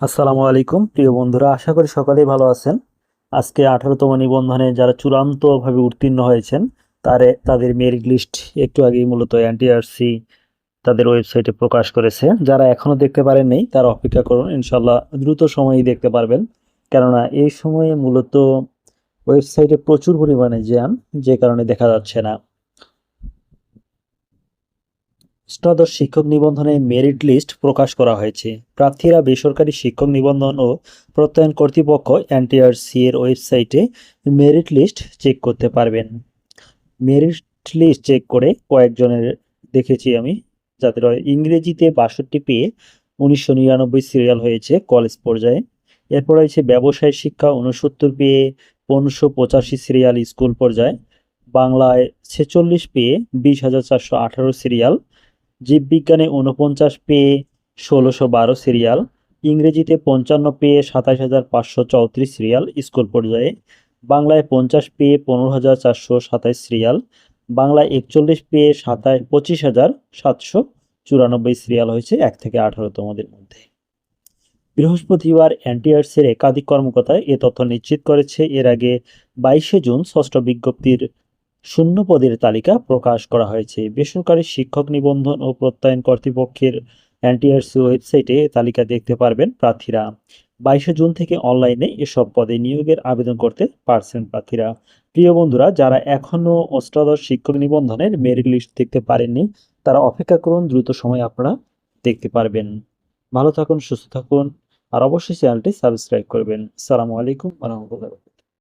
আসসালামু আলাইকুম। প্রিয় বন্ধুরা, আশা করি সকলেই ভালো আছেন। আজকে আঠারোতম নিবন্ধনে যারা চূড়ান্তভাবে উত্তীর্ণ হয়েছেন, তারে তাদের মেরিট লিস্ট একটু আগেই মূলত এনটিআরসি তাদের ওয়েবসাইটে প্রকাশ করেছে। যারা এখনও দেখতে পারেননি, তারা অপেক্ষা করুন ইনশাল্লাহ দ্রুত সময়েই দেখতে পারবেন। কেননা এই সময়ে মূলত ওয়েবসাইটে প্রচুর পরিমাণে জ্যাম, যে কারণে দেখা যাচ্ছে না। অষ্টাদশ শিক্ষক নিবন্ধনে মেরিট লিস্ট প্রকাশ করা হয়েছে। প্রার্থীরা বেসরকারি শিক্ষক নিবন্ধন ও প্রত্যয়ন কর্তৃপক্ষ এনটিআরসি এর ওয়েবসাইটে মেরিট লিস্ট চেক করতে পারবেন। মেরিট লিস্ট চেক করে কয়েকজনের দেখেছি আমি, যাদের ইংরেজিতে বাষট্টি পেয়ে উনিশশো নিরানব্বই সিরিয়াল হয়েছে কলেজ পর্যায়ে। এরপর রয়েছে ব্যবসায় শিক্ষা উনসত্তর পেয়ে পনেরোশো পঁচাশি সিরিয়াল স্কুল পর্যায়ে। বাংলায় ছেচল্লিশ পেয়ে বিশ হাজার চারশো আঠারো সিরিয়াল জীববিজ্ঞানে উনপঞ্চাশ পেয়ে ষোলোশো বারো সিরিয়াল, ইংরেজিতে পঞ্চান্ন পেয়ে সাতাশ হাজার পাঁচশো চৌত্রিশ সিরিয়াল, স্কুল পর্যায়ে। বাংলায় পঞ্চাশ পেয়ে পনেরো হাজার চারশো সাতাশ সিরিয়াল, বাংলায় একচল্লিশ পেয়ে সাতাশ পঁচিশ হাজার সাতশো চুরানব্বই সিরিয়াল হয়েছে এক থেকে আঠারোতমদের মধ্যে। বৃহস্পতিবার এনটিআরসির একাধিক কর্মকর্তা এ তথ্য নিশ্চিত করেছে। এর আগে বাইশে জুন ষষ্ঠ বিজ্ঞপ্তির শূন্য পদের তালিকা প্রকাশ করা হয়েছে। বেসরকারি শিক্ষক নিবন্ধন ও প্রত্যয়ন কর্তৃপক্ষের এনটিআরসি ওয়েবসাইটে তালিকা দেখতে পারবেন প্রার্থীরা। বাইশে জুন থেকে অনলাইনে এসব পদে নিয়োগের আবেদন করতে পারছেন প্রার্থীরা। প্রিয় বন্ধুরা, যারা এখনও অষ্টাদশ শিক্ষক নিবন্ধনের মেরিট লিস্ট দেখতে পারেননি, তারা অপেক্ষা করুন, দ্রুত সময় আপনারা দেখতে পারবেন। ভালো থাকুন, সুস্থ থাকুন, আর অবশ্যই চ্যানেলটি সাবস্ক্রাইব করবেন। সালামু আলাইকুম রহমতুল্লাহ